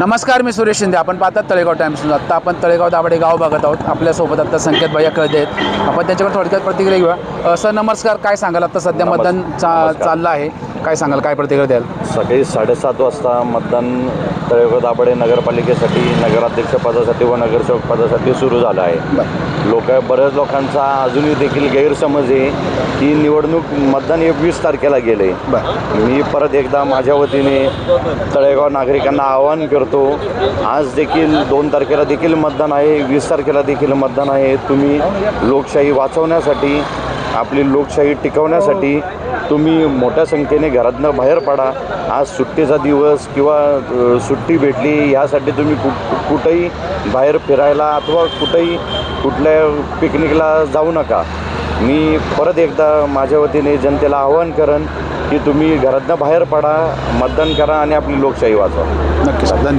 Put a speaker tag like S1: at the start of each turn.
S1: नमस्कार मी सुरेश शिंदे. आपण पाहतात तळेगाव टाइम्स आत्ता आपण तळेगाव दाभाडे गाव बघत आहोत. आपल्यासोबत आत्ता संकेत भैया कळते आहेत. आपण त्यांच्याकडे थोडक्यात प्रतिक्रिया घेऊया. सर नमस्कार. काय सांगाल? आत्ता सध्या मतदान चा. चाललं आहे. काय सांगाल काय प्रतिक्रिया द्याल?
S2: सकाळी साडेसात वाजता मतदान तळेगाव दाभाडे नगरपालिकेसाठी नगराध्यक्ष पदासाठी व नगरसेवक पदासाठी सुरू झालं आहे. लोक बऱ्याच लोकांचा अजूनही देखील गैरसमज आहे की निवडणूक मतदान हे वीस तारखेला गेले. मी परत एकदा माझ्या वतीने तळेगाव नागरिकांना आवाहन करतो आज देखील दोन तारखेला देखील मतदान आहे वीस तारखेला देखील मतदान आहे. तुम्ही लोकशाही वाचवण्यासाठी आपली लोकशाही टिकवण्यासाठी तुम्ही मोठ्या संख्येने घरातनं बाहेर पडा. आज सुट्टीचा दिवस किंवा सुट्टी भेटली ह्यासाठी तुम्ही कु कुठंही बाहेर फिरायला अथवा कुठंही कुठल्या पिकनिकला जाऊ नका. मी परत एकदा माझ्या वतीने जनतेला आवाहन करेन की तुम्ही घरातनं बाहेर पडा मतदान करा आणि आपली लोकशाही वाचवा.
S1: नक्कीच. धन्यवाद.